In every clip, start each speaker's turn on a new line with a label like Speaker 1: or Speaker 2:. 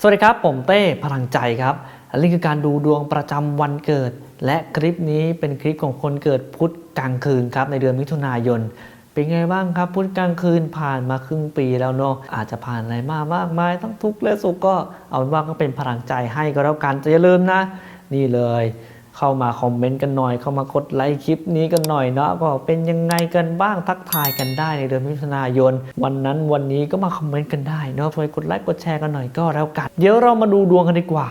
Speaker 1: สวัสดีครับ ผมเต้พลังใจครับนี่คือการดูดวงประจำวันเกิด และคลิปนี้เป็นคลิปของคนเกิดพุธกลางคืนครับในเดือนมิถุนายน เป็นไงบ้างครับพุธกลางคืนผ่านมาครึ่งปีแล้วเนาะอาจจะผ่านอะไรมามากมายทั้งทุกข์และสุขก็เอาเป็นว่าก็เป็นพลังใจให้ก็แล้วกันจะอย่าลืมนะ นี่เลย เข้ามาคอมเมนต์กันหน่อย เข้ามากดไลค์คลิปนี้กันหน่อยเนาะก็เป็นยังไงกันบ้างทักทายกันได้ในเดือนมิถุนายน วันนั้นวันนี้ก็มาคอมเมนต์กันได้เนาะช่วยกดไลค์กดแชร์กันหน่อยก็แล้วกันเดี๋ยวเรามาดูดวงกันดีกว่า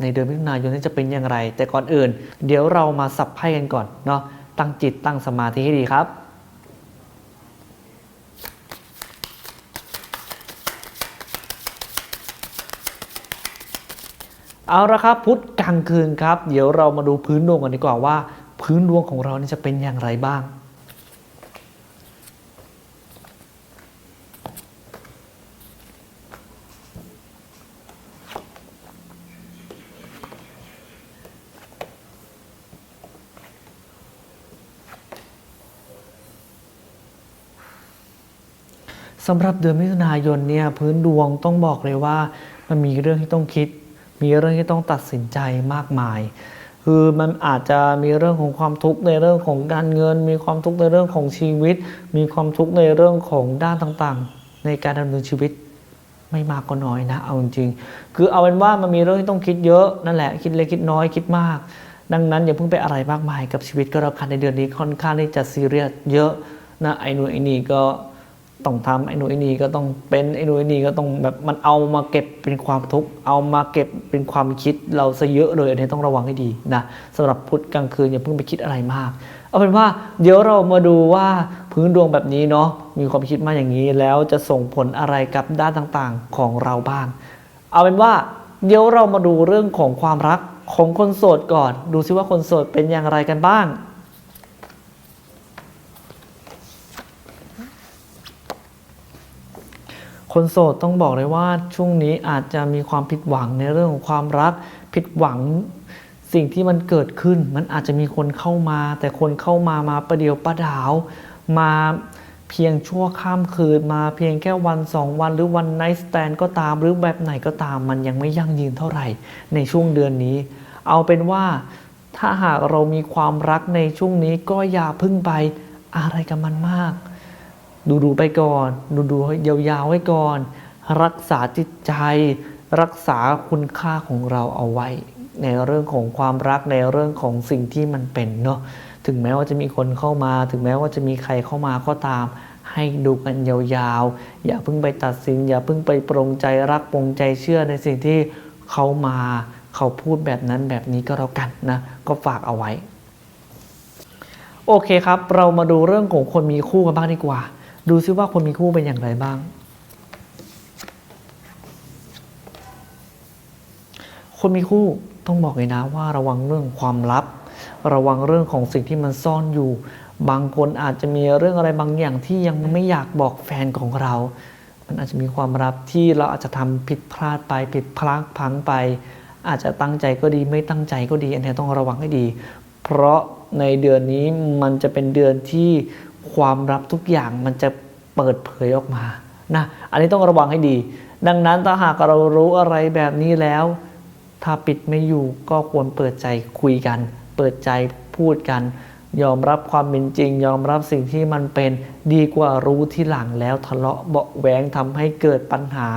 Speaker 1: ในเดือนมิถุนายนนี้จะเป็นอย่างไร แต่ก่อนอื่น เดี๋ยวเรามาสับไพ่กันก่อนเนาะตั้งจิตตั้งสมาธิให้ดีครับ เอาละครับพุธกลางคืนครับ เดี๋ยวเรามาดูพื้นดวงกันดีกว่าว่า พื้นดวงของเรานี่จะเป็นอย่างไรบ้าง สำหรับเดือนมิถุนายนเนี่ยพื้นดวงต้องบอกเลยว่ามันมีเรื่องที่ต้องคิด มีเรื่องที่ต้องตัดสินใจมากมาย คือมันอาจจะมีเรื่องของความทุกข์ในเรื่องของการเงิน มีความทุกข์ในเรื่องของชีวิต มีความทุกข์ในเรื่องของด้านต่างๆ ในการดำเนินชีวิตไม่มากก็น้อยนะ เอาจริงๆคือเอาเป็นว่ามันมีเรื่องที่ต้องคิดเยอะนั่นแหละคิดเล็กคิดน้อยคิดมาก ดังนั้นอย่าเพิ่งไปอะไรมากมายกับชีวิตก็แล้วกันในเดือนนี้ค่อนข้างที่จะซีเรียสเยอะนะไอ้นู่นไอ้นี่ก็ ต้องทำไอ้นู่นไอ้นี่ก็ต้องเป็นไอ้นู่นไอ้นี่ก็ต้องแบบมันเอามาเก็บเป็นความทุกข์เอามาเก็บเป็นความคิดเราซะเยอะเลยอันนี้ต้องระวังให้ดีนะสำหรับพุธกลางคืนอย่าเพิ่งไปคิดอะไรมาก เอาเป็นว่าเดี๋ยวเรามาดูว่าพื้นดวงแบบนี้เนาะมีความคิดมาอย่างนี้แล้วจะส่งผลอะไรกับด้านต่างๆของเราบ้าง เอาเป็นว่าเดี๋ยวเรามาดูเรื่องของความรักของคนโสดก่อน ดูซิว่าคนโสดเป็นอย่างไรกันบ้าง คนโสดต้องบอกเลยว่าช่วงนี้อาจจะมีความผิดหวังในเรื่องของความรัก ผิดหวังสิ่งที่มันเกิดขึ้น มันอาจจะมีคนเข้ามา แต่คนเข้ามามาประเดียวประดาว มาเพียงชั่วข้ามคืนมาเพียงแค่วันสองวันหรือวันไนท์สแตนก็ตาม หรือแบบไหนก็ตาม มันยังไม่ยั่งยืนเท่าไหร่ ในช่วงเดือนนี้ เอาเป็นว่าถ้าหากเรามีความรักในช่วงนี้ก็อย่าพึ่งไปอะไรกับมันมาก ดูดูๆไปก่อน ดูดูๆให้ยาวๆไว้ก่อน รักษาจิตใจ รักษาคุณค่าของเราเอาไว้ ในเรื่องของความรักในเรื่องของสิ่งที่มันเป็นเนาะถึงแม้ว่าจะมีคนเข้ามา ถึงแม้ว่าจะมีใครเข้ามาก็ตาม ให้ดูกันยาวๆ อย่าเพิ่งไปตัดสิน อย่าเพิ่งไปปรงใจรักปรงใจเชื่อในสิ่งที่เขามาเขาพูดแบบนั้นแบบนี้ก็แล้วกันนะก็ฝากเอาไว้ โอเคครับ เรามาดูเรื่องของคนมีคู่กันบ้างดีกว่า ดูซิว่าคนมีคู่เป็นอย่างไรบ้าง คนมีคู่ต้องบอกเลยนะว่าระวังเรื่องความลับ ระวังเรื่องของสิ่งที่มันซ่อนอยู่ บางคนอาจจะมีเรื่องอะไรบางอย่างที่ยังไม่อยากบอกแฟนของเรา มันอาจจะมีความลับที่เราอาจจะทำผิดพลาดไปผิดพลังพลังไป อาจจะตั้งใจก็ดีไม่ตั้งใจก็ดี อันนี้ต้องระวังให้ดี เพราะในเดือนนี้มันจะเป็นเดือนที่ ความลับทุกอย่างมันจะเปิดเผยออกมานะอันนี้ต้องระวังให้ดี ดังนั้นถ้าหากเรารู้อะไรแบบนี้แล้ว ถ้าปิดไม่อยู่ก็ควรเปิดใจคุยกัน เปิดใจพูดกัน ยอมรับความเป็นจริง ยอมรับสิ่งที่มันเป็นดีกว่ารู้ที่หลังแล้วทะเลาะเบาะแหวงทำให้เกิดปัญหา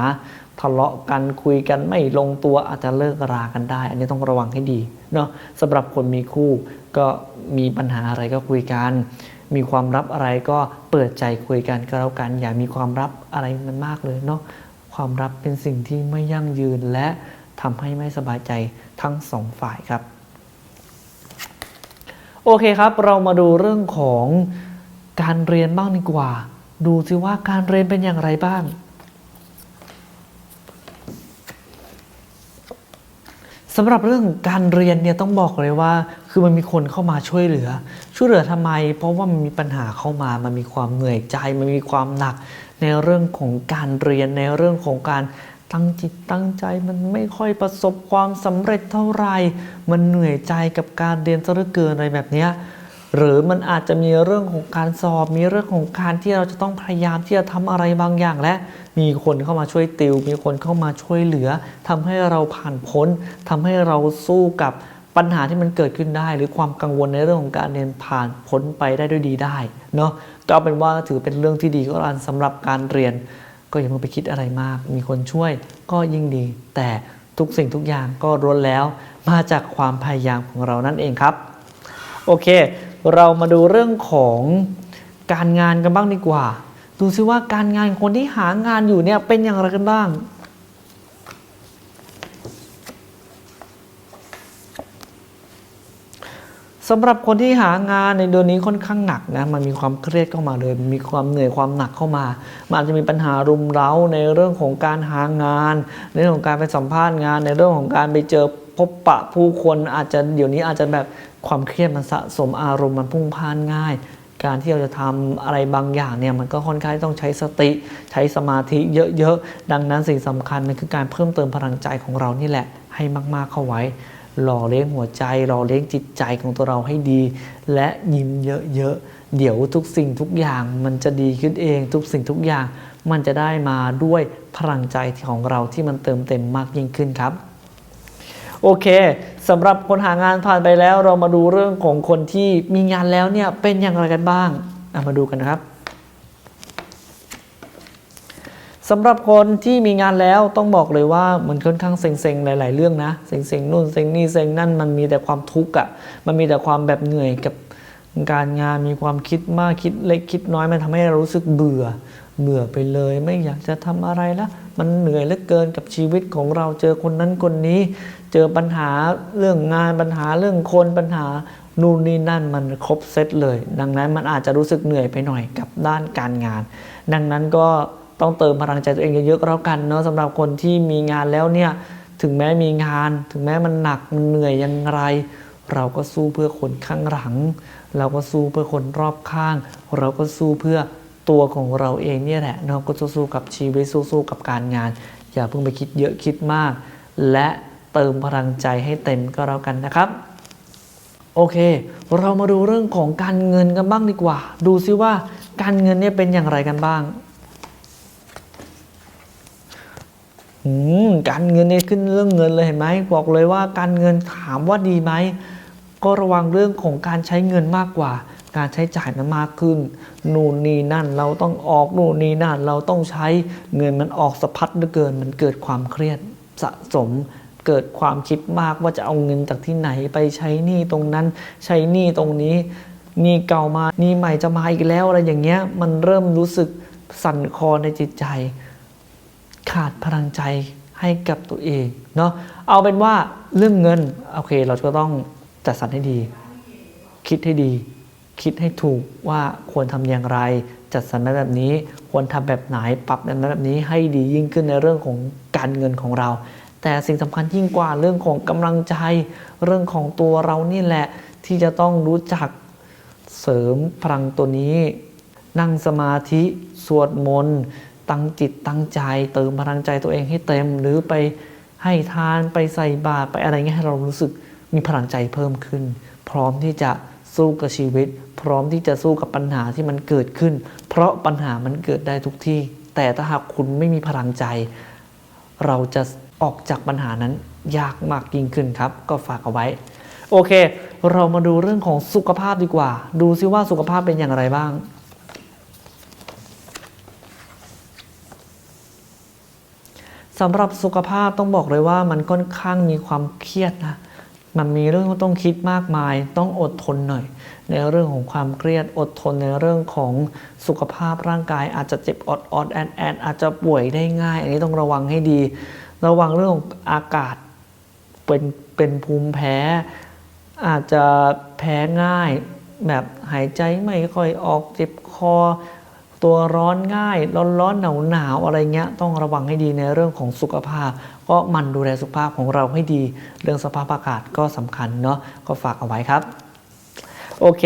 Speaker 1: ทะเลาะกันคุยกันไม่ลงตัวอาจจะเลิกรากันได้ อันนี้ต้องระวังให้ดีเนาะสำหรับคนมีคู่ก็มีปัญหาอะไรก็คุยกัน มีความลับอะไรก็เปิดใจคุยกันก็แล้วกัน อย่ามีความลับอะไรมันมากเลยเนาะความลับเป็นสิ่งที่ไม่ยั่งยืนและทำให้ไม่สบายใจทั้งสองฝ่ายครับ โอเคครับ เรามาดูเรื่องของการเรียนบ้างดีกว่า ดูสิว่าการเรียนเป็นอย่างไรบ้าง สำหรับเรื่องการเรียนเนี่ยต้องบอกเลยว่า คือมันมีคนเข้ามาช่วยเหลือ ช่วยเหลือทำไม เพราะว่ามันมีปัญหาเข้ามา มันมีความเหนื่อยใจ มันมีความหนัก ในเรื่องของการเรียนในเรื่องของการตั้งจิตตั้งใจมันไม่ค่อยประสบความสำเร็จเท่าไหร่ มันเหนื่อยใจกับการเรียนซะเหลือเกินอะไรแบบเนี้ย หรือมันอาจจะมีเรื่องของการสอบ มีเรื่องของการที่เราจะต้องพยายามที่จะทำอะไรบางอย่าง และมีคนเข้ามาช่วยติว มีคนเข้ามาช่วยเหลือทำให้เราผ่านพ้นทำให้เราสู้กับปัญหาที่มันเกิดขึ้นได้ หรือความกังวลในเรื่องของการเรียนผ่านพ้นไปได้ด้วยดีได้เนาะก็เป็นว่าถือเป็นเรื่องที่ดีก็แล้วกันสำหรับการเรียน ก็อย่าเพิ่งไปคิดอะไรมาก มีคนช่วยก็ยิ่งดี แต่ทุกสิ่งทุกอย่างก็ล้วนแล้ว มาจากความพยายามของเรานั่นเองครับ โอเค เรามาดูเรื่องของการงานกันบ้างดีกว่า ดูซิว่าการงานคนที่หางานอยู่เนี่ยเป็นอย่างไรกันบ้างสำหรับคนที่หางานในเดือนนี้ค่อนข้างหนักนะ มันมีความเครียดเข้ามาเลย มีความเหนื่อยความหนักเข้ามา มันอาจจะมีปัญหารุมเร้าในเรื่องของการหางาน ในเรื่องของการไปสัมภาษณ์งาน ในเรื่องของการไปเจอ พบปะผู้คนอาจจะเดี๋ยวนี้อาจจะแบบความเครียดมันสะสมอารมณ์มันพุ่งพ่านง่าย การที่เราจะทำอะไรบางอย่างเนี่ยมันก็ค่อนข้างต้องใช้สติใช้สมาธิเยอะๆ ดังนั้นสิ่งสำคัญมันคือการเพิ่มเติมพลังใจของเรานี่แหละให้มากๆเข้าไว้ หล่อเลี้ยงหัวใจ หล่อเลี้ยงจิตใจของตัวเราให้ดี และยิ้มเยอะๆ เดี๋ยวทุกสิ่งทุกอย่างมันจะดีขึ้นเอง ทุกสิ่งทุกอย่างมันจะได้มาด้วยพลังใจของเราที่มันเติมเต็มมากยิ่งขึ้นครับ โอเคสำหรับคนหางานผ่านไปแล้ว เรามาดูเรื่องของคนที่มีงานแล้วเนี่ยเป็นอย่างไรกันบ้างมาดูกันนะครับสำหรับคนที่มีงานแล้วต้องบอกเลยว่ามันค่อนข้างเซ็งๆหลาย ๆ เรื่องนะเซ็งๆนู่นเซ็งนี่เซ็งนั่นมันมีแต่ความทุกข์อะ่ะมันมีแต่ความแบบเหนื่อยกับการงานมีความคิดมากคิดเล็กคิดน้อยมันทำให้เรารู้สึกเบื่อเบื่อไปเลย ไม่อยากจะทำอะไรละมันเหนื่อยเหลือเกินกับชีวิตของเราเจอคนนั้นคนนี้ เจอปัญหาเรื่องงานปัญหาเรื่องคนปัญหานู่นนี่นั่นมันครบเซตเลย ดังนั้นมันอาจจะรู้สึกเหนื่อยไปหน่อยกับด้านการงาน ดังนั้นก็ต้องเติมพลังใจตัวเองเยอะๆก็แล้วกันเนาะสำหรับคนที่มีงานแล้วเนี่ยถึงแม้มีงาน ถึงแม้มันหนักมันเหนื่อยอยังไร เราก็สู้เพื่อคนข้างหลัง เราก็สู้เพื่อคนรอบข้าง เราก็สู้เพื่อตัวของเราเองเนี่ยแหละเนาะก็สู้ๆกับชีวิตสู้ๆกับการงาน อย่าเพิ่งไปคิดเยอะคิดมาก และ เติมพลังใจให้เต็มก็แล้วกันนะครับ โอเค เรามาดูเรื่องของการเงินกันบ้างดีกว่า ดูซิว่าการเงินเนี่ยเป็นอย่างไรกันบ้างการเงินเนี่ยขึ้นเรื่องเงินเลยเห็นไหมบอกเลยว่าการเงินถามว่าดีไหมก็ระวังเรื่องของการใช้เงินมากกว่า การใช้จ่ายมันมากขึ้น นู่นนี่นั่นเราต้องออกนู่นนี่นั่นเราต้องใช้เงินมันออกสะพัดเหลือเกิน มันเกิดความเครียดสะสม เกิดความคิดมากว่าจะเอาเงินจากที่ไหนไปใช้หนี้ตรงนั้น ใช้หนี้ตรงนี้หนี้เก่ามาหนี้ใหม่จะมาอีกแล้วอะไรอย่างเงี้ย มันเริ่มรู้สึกสั่นคลอในจิตใจ ขาดพลังใจให้กับตัวเองเนาะเอาเป็นว่าเรื่องเงินโอเค เราก็ต้องจัดสรรให้ดี คิดให้ดี คิดให้ถูกว่าควรทำอย่างไร จัดสรรแบบนี้ควรทำแบบไหนปรับแบบนั้นแบบนี้ให้ดียิ่งขึ้นในเรื่องของการเงินของเรา แต่สิ่งสำคัญยิ่งกว่าเรื่องของกำลังใจ เรื่องของตัวเรานี่แหละ ที่จะต้องรู้จักเสริมพลังตัวนี้ นั่งสมาธิสวดมนต์ตั้งจิตตั้งใจ เติมพลังใจตัวเองให้เต็ม หรือไปให้ทานไปใส่บาตรไปอะไรเงี้ยให้เรารู้สึกมีพลังใจเพิ่มขึ้น พร้อมที่จะสู้กับชีวิต พร้อมที่จะสู้กับปัญหาที่มันเกิดขึ้น เพราะปัญหามันเกิดได้ทุกที่ แต่ถ้าหากคุณไม่มีพลังใจ เราจะ ออกจากปัญหานั้นยากมากยิ่งขึ้นครับ ก็ฝากเอาไว้ โอเค เรามาดูเรื่องของสุขภาพดีกว่า ดูซิว่าสุขภาพเป็นอย่างไรบ้างสำหรับสุขภาพต้องบอกเลยว่ามันค่อนข้างมีความเครียดนะ มันมีเรื่องที่ต้องคิดมากมาย ต้องอดทนหน่อย ในเรื่องของความเครียดอดทนในเรื่องของสุขภาพร่างกาย อาจจะเจ็บออดออดแอดแอดอาจจะป่วยได้ง่าย อันนี้ต้องระวังให้ดี ระวังเรื่องของอากาศเป็นเป็นภูมิแพ้ อาจจะแพ้ง่าย แบบหายใจไม่ค่อยออกเจ็บคอ ตัวร้อนง่าย ร้อนร้อนหนาวหนาวอะไรเงี้ยต้องระวังให้ดีในเรื่องของสุขภาพ ก็มันดูแลสุขภาพของเราให้ดี เรื่องสภาพอากาศก็สำคัญเนาะก็ฝากเอาไว้ครับ โอเค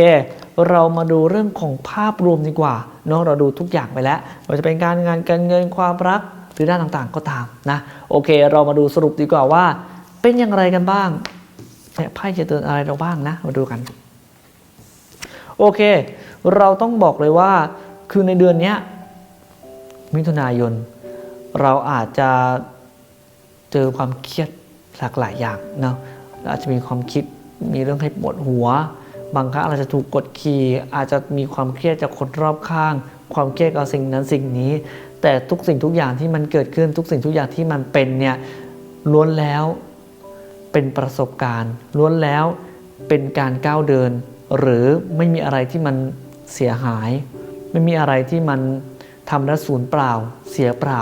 Speaker 1: เรามาดูเรื่องของภาพรวมดีกว่าเนาะเราดูทุกอย่างไปแล้วว่าจะเป็นการงานการเงินความรัก หรือด้านต่างๆก็ตามนะโอเค เรามาดูสรุปดีกว่าว่า เป็นอย่างไรกันบ้างไพ่จะเตือนอะไรเราบ้างนะ มาดูกัน โอเค เราต้องบอกเลยว่า คือในเดือนนี้มิถุนายน เราอาจจะเจอความเครียดหลากหลายอย่างเนาะอาจจะมีความคิดมีเรื่องให้ปวดหัว บางครั้งอาจจะถูกกดขี่อาจจะมีความเครียดจากคนรอบข้าง ความเครียดกับสิ่งนั้นสิ่งนี้ แต่ทุกสิ่งทุกอย่างที่มันเกิดขึ้นทุกสิ่งทุกอย่างที่มันเป็นเนี่ยล้วนแล้วเป็นประสบการณ์ล้วนแล้วเป็นการก้าวเดิน หรือไม่มีอะไรที่มันเสียหาย ไม่มีอะไรที่มันทำแล้วสูญเปล่า เสียเปล่า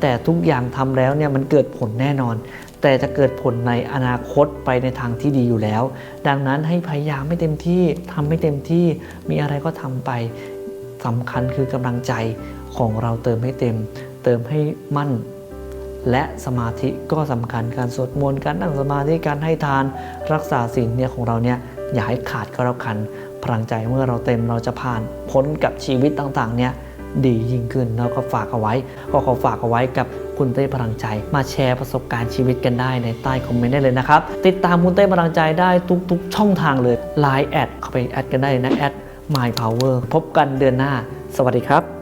Speaker 1: แต่ทุกอย่างทำแล้วเนี่ยมันเกิดผลแน่นอน แต่จะเกิดผลในอนาคตไปในทางที่ดีอยู่แล้ว ดังนั้นให้พยายามไม่เต็มที่ทำไม่เต็มที่มีอะไรก็ทำไปสำคัญคือกำลังใจ ของเราเติมให้เต็ม เติมให้มั่น และสมาธิก็สำคัญการสวดมนต์การนั่งสมาธิการให้ทานรักษาศีลเนี่ยของเราเนี่ยอย่าให้ขาดก็แล้วกันพลังใจเมื่อเราเต็มเราจะผ่านพ้นกับชีวิตต่างๆเนี่ยดียิ่งขึ้นแล้วก็ฝากเอาไว้ ก็ขอฝากเอาไว้กับคุณเต้พลังใจ มาแชร์ประสบการณ์ชีวิตกันได้ในใต้คอมเมนต์ได้เลยนะครับ ติดตามคุณเต้พลังใจได้ทุกๆ ช่องทางเลย Line แอดเข้าไปแอดกันได้นะแอด My Power พบกันเดือนหน้า สวัสดีครับ